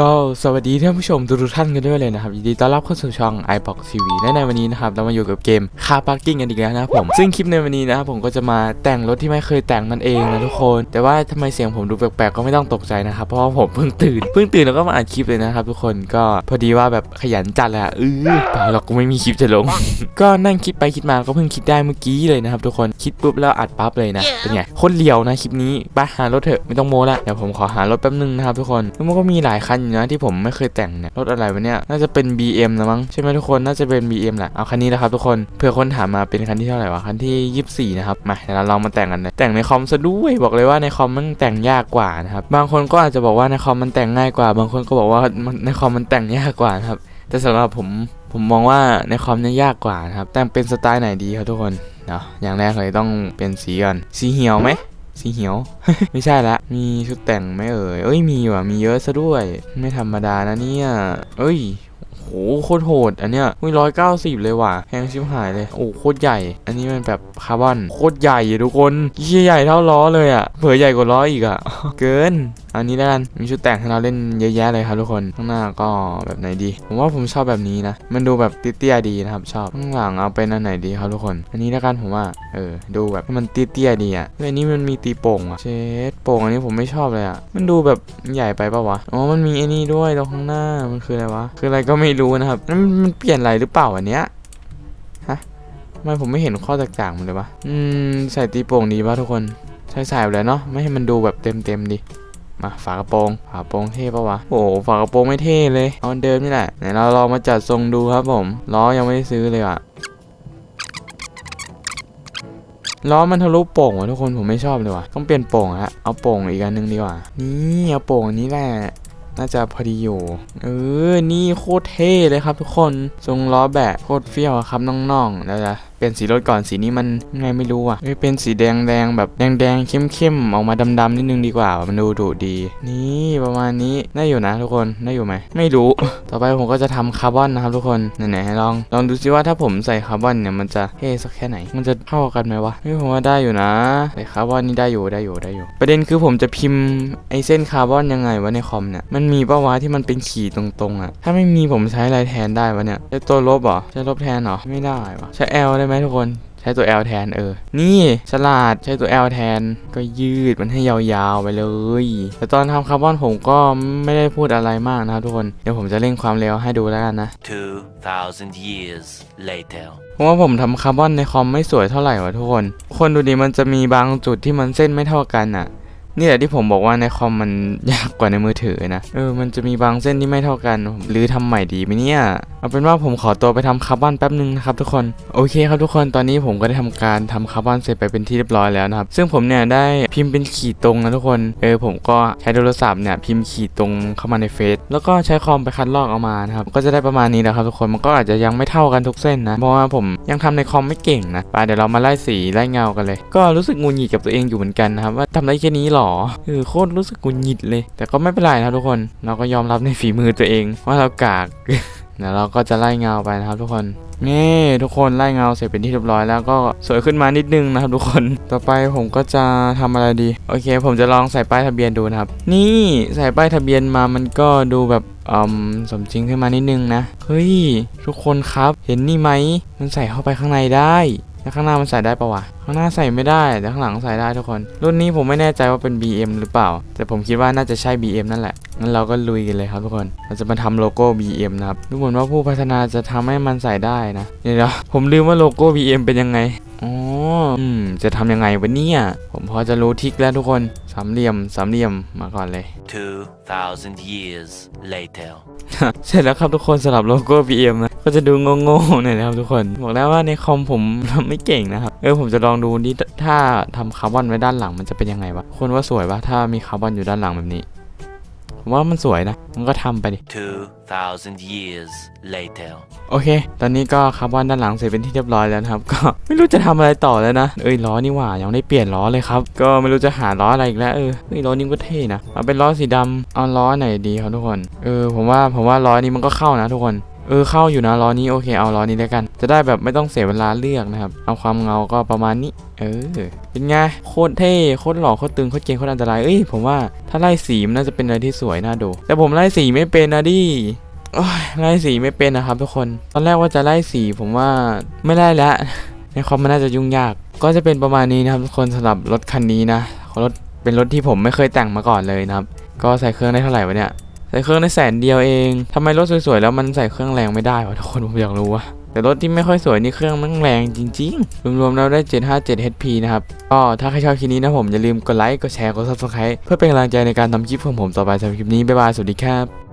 ก็สวัสดีท่านผู้ชมทุกๆท่านกันด้วยเลยนะครับยินดีต้อนรับเข้าสู่ช่อง i b o x TV และในวันนี้นะครับเรามาอยู่กับเกม Car Parking กันอีกแล้วนะครับผมซึ่งคลิปในวันนี้นะครับผมก็จะมาแต่งรถที่ไม่เคยแต่งนั่นเองนะทุกคน แต่ว่าทำไมเสียงผมดูแปลกๆก็ไม่ต้องตกใจนะครับเพราะว่าผมเพิ่งตื่นเพิ่งตื่นแล้วก็มาอัดคลิปเลยนะครับทุกคนก็พอดีว่าแบบขยันจัดเลยอะเออเปล่าเราก็ไม่มีคลิปจะลง ก็นั่งคิดไปคิดมาก็เพิ่งคิดได้เมื่อกี้เลยนะครับทุกคนคิดปุ๊บแล้วอัดปั๊บเลยนะเป็นไงโคตรเลียวนะคลิปนี้ไปหารถเถอะไม่ต้องโม้ละเดี๋ยวผมขอหารถแป๊บนึงนะครับทุกคนแล้วมันก็มีหลายคันอยู่นะที่ผมไม่เคยแต่งเนี่ยรถอะไรวะเนี่ยน่าจะเป็น BM นะมั้งใช่ไหมทุกคนน่าจะเป็น BM แหละเอาคันนี้นะครับทุกคนเผื่อคนถามมาเป็นคันที่เท่าไหร่วะคันที่ 24 นะครับมาเดี๋ยวเราลองมาแต่งกันเลยแต่งในคอมซะด้วยบอกเลยว่าในคอมมันแต่งยากกว่านะครับบางคนก็อาจจะบอกว่าในคอมมันแต่งง่ายกว่า บางคนก็บอกว่าในคอมมันแต่งยากกว่านะครับแต่สำหรับผมผมมองว่าในคอมเนี่ยยากกว่านะครับแต่งเป็นสไตล์ไหนดีครับทุกคนเนาะอย่างแรกเลยต้องเป็นสีก่อนสีเหียวไหม สีเหียว ไม่ใช่ละ มีชุดแต่งไหมเอ่ย เอ้ยมีว่ะ มีเยอะซะด้วย ไม่ธรรมดานะเนี่ย เอ้ยโหโคตรโหดอันเนี้ยอุ้ยร้อยเก้าสิบเลยว่ะแพงชิบหายเลย โอ้โคตรใหญ่ อันนี้มันแบบคาร์บอนโคตรใหญ่ทุกคนยี่ใหญ่เท่าล้อเลยอะเผื่อใหญ่กว่าล้ออีกอะ เกิน อันนี้แล้วกันมีชุดแต่งให้เราเล่นเยอะแยะเลยครับทุกคนข้างหน้าก็แบบไหนดี ผมว่าผมชอบแบบนี้นะ มันดูแบบเตี้ยๆดีนะครับ ชอบข้างหลังเอาเป็นอันไหนดีครับทุกคน อันนี้แล้วกันผมว่าเออดูแบบมันเตี้ยๆดีอะเฮ้ยอันนี้มันมีตีโป่งอะเชดโป่งอันนี้ผมไม่ชอบเลยอะมันดูแบบใหญ่ไปปะวะอ๋อมันมีไอ้นี่ด้วยตรงข้างหน้ามันคืออะไรวะคืออะไรก็ไม่รู้นะครับนั่นมันเปลี่ยนอะไรหรือเปล่าอันเนี้ยฮะทำไมผมไม่เห็นข้อแตกต่างมันเลยวะอืมใส่ตีโป่งดีป่ะทุกคนใช่ใส่เลยเนาะไม่ให้มันดูแบบเต็มๆดิ มาฝากระโปรงฝากระโปรงเท่ปะวะ โอ้โหฝากระโปรงไม่เท่เลย เอาอันเดิมนี่แหละไหนเราลองมาจัดทรงดูครับผม ล้อยังไม่ได้ซื้อเลยอะล้อมันทะลุโป่งว่ะทุกคนผมไม่ชอบเลยว่ะต้องเปลี่ยนโป่งฮะเอาโป่งอีกอันหนึงดีกว่า นี่เอาโป่งอันนี้แหละน่าจะพอดีอยู่ เออ นี่โคตรเท่เลยครับทุกคน ทรงล้อแบะโคตรเฟี้ยวครับน้องๆแล้วจะเปลี่ยนสีรถก่อนสีนี้มันยังไงไม่รู้อะเอ้ยเป็นสีแดงแดงๆแบบแดงแดงๆเข้มๆออกมาดำๆนิดนึงดีกว่า มันดูดุดี นี่ประมาณนี้ได้อยู่นะทุกคนได้อยู่ไหมไม่รู้ ต่อไปผมก็จะทำคาร์บอนนะครับทุกคนไหนๆให้ลองลองดูซิว่าถ้าผมใส่คาร์บอนเนี่ยมันจะเท่สักแค่ไหน มันจะเข้ากันไหมวะเฮ้ยผมว่าได้อยู่นะใส่คาร์บอนนี่ได้อยู่ได้อยู่ได้อยู่ ประเด็นคือผมจะพิมพ์ไอเส้นคาร์บอนยังไงวะในคอมเนี่ยมันมีปะวะที่มันเป็นขีดตรงๆอะถ้าไม่มีผมใช้อะไรแทนได้วะเนี่ยใช้ตัวลบเหรอใช้ลบแทนเหรอไม่ได้วะใช้ L ได้ไหมทุกคนใช้ตัว L แทนเออ นี่ฉลาดใช้ตัว L แทนก็ยืดมันให้ยาวๆไปเลย แต่ตอนทำคาร์บอนผมก็ไม่ได้พูดอะไรมากนะครับทุกคน เดี๋ยวผมจะเร่งความเร็วให้ดูแล้วกันนะ 2,000 years later. เพราะว่าผมทำคาร์บอนในคอมไม่สวยเท่าไหร่วะทุกคน คนดูดิมันจะมีบางจุดที่มันเส้นไม่เท่ากันอะ นี่แหละที่ผมบอกว่าในคอมมันยากกว่าในมือถือนะ เออ มันจะมีบางเส้นที่ไม่เท่ากัน หรือทำใหม่ดีไหมเนี่ย เอาเป็นว่าผมขอตัวไปทำคาร์บอนแป๊บนึงนะครับทุกคน โอเคครับทุกคน ตอนนี้ผมก็ได้ทำการทำคาร์บอนเสร็จไปเป็นที่เรียบร้อยแล้วนะครับ ซึ่งผมเนี่ยได้พิมพ์เป็นขีดตรงนะทุกคน เออ ผมก็ใช้โทรศัพท์เนี่ยพิมพ์ขีดตรงเข้ามาในเฟซ แล้วก็ใช้คอมไปคัดลอกเอามานะครับ ก็จะได้ประมาณนี้แหละครับทุกคน มันก็อาจจะยังไม่เท่ากันทุกเส้นนะ เพราะว่าผมยังทำในคอมไม่เก่งนะ ไปเดี๋ยวเรามาไล่สีไล่เงากันเลย ก็รู้สึกงุนหงิดกับตัวเองอยู่เหมือนกันนะครับว่าทำได้แค่นี้หรอเออโคตรรู้สึกงุนหงิดเลย แต่ก็ไม่เป็นไรนะครับทุกคน เราก็ยอมรับในฝีมือตัวเอง ว่าเรากากเดี๋ยวเราก็จะไล่เงาไปนะครับทุกคน นี่ทุกคนไล่เงาเสร็จเป็นที่เรียบร้อยแล้วก็สวยขึ้นมานิดนึงนะครับทุกคน ต่อไปผมก็จะทำอะไรดี โอเค ผมจะลองใส่ป้ายทะเบียนดูนะครับ นี่ใส่ป้ายทะเบียนมามันก็ดูแบบอืมสมจริงขึ้นมานิดนึงนะ เฮ้ย ทุกคนครับ เห็นนี่ไหม มันใส่เข้าไปข้างในได้ แต่ข้างหน้ามันใส่ได้ปะวะ ข้างหน้าใส่ไม่ได้ แต่ข้างหลังใส่ได้ทุกคน รุ่นนี้ผมไม่แน่ใจว่าเป็น BM หรือเปล่า แต่ผมคิดว่าน่าจะใช่ BM นั่นแหละ งั้นเราก็ลุยกันเลยครับทุกคน เราจะมาทำโลโก้ BM นะครับ ดูเหมือนว่าผู้พัฒนาจะทำให้มันใส่ได้นะ เดี๋ยวผมลืมว่าโลโก้ BM เป็นยังไง อ๋อ อืม จะทำยังไงวะเนี่ย ผมพอจะรู้ทริกแล้วทุกคน สามเหลี่ยม สามเหลี่ยม มาก่อนเลย 2,000 years later. เสร็จแล้วครับทุกคนสำหรับโลโก้ BM นะก็จะดูโง่ๆหน่อยนะครับทุกคน บอกแล้วว่าในคอมผมทำไม่เก่งนะครับ เออผมจะลองดูนี่ถ้าทำคาร์บอนไว้ด้านหลังมันจะเป็นยังไงวะคนว่าสวยปะถ้ามีคาร์บอนอยู่ด้านหลังแบบนี้ ผมว่ามันสวยนะ มันก็ทำไปดิ 2,000 years later. โอเค ตอนนี้ก็คาร์บอนด้านหลังเสร็จเป็นที่เรียบร้อยแล้วนะครับ ก็ไม่รู้จะทำอะไรต่อแล้วนะ เอ้ยล้อนี่หว่า ยังไม่ได้เปลี่ยนล้อเลยครับ ก็ไม่รู้จะหาล้ออะไรอีกแล้ว เออเฮ้ยล้อนี้ก็เท่นะ เอาเป็นล้อสีดำเอาล้อไหนดีครับทุกคน เออ ผมว่าผมว่าล้อนี้มันก็เข้านะทุกคน เออเข้าอยู่นะล้อนี้โอเคเอาล้อนี้แล้วกัน จะได้แบบไม่ต้องเสียเวลาเลือกนะครับ เอาความเงาก็ประมาณนี้ เออเป็นไงโคตรเท่โคตรหล่อโคตรตึงโคตรเก่งโคตรอันตรายเอ้ยผมว่าถ้าไล่สีมันน่าจะเป็นอะไรที่สวยน่าดู แต่ผมไล่สีไม่เป็นนะดิไล่สีไม่เป็นนะครับ ทุกคน ตอนแรกว่าจะไล่สีผมว่าไม่ได้แล้วในคอมมันน่าจะยุ่งยาก ก็จะเป็นประมาณนี้นะครับทุกคนสำหรับรถคันนี้นะรถเป็นรถที่ผมไม่เคยแต่งมาก่อนเลยนะครับ ก็ใส่เครื่องได้เท่าไหร่วะเนี่ย ส่เครื่องได้แสนเดียวเองทำไมรถสวยๆแล้วมันใส่เครื่องแรงไม่ได้วะทุกคนผมอยากรู้ว่ะแต่รถที่ไม่ค่อยสวยนี่เครื่องมันแรงจริงๆ รวมๆแล้วได้ 757 HP นะครับ ก็ถ้าใครชอบคลิปนี้นะผมอย่าลืมกดไลค์ กดแชร์ กด subscribe เพื่อเป็นกำลังใจในการทำคลิปของผมต่อไปสำหรับคลิปนี้ บ๊ายบาย สวัสดีครับ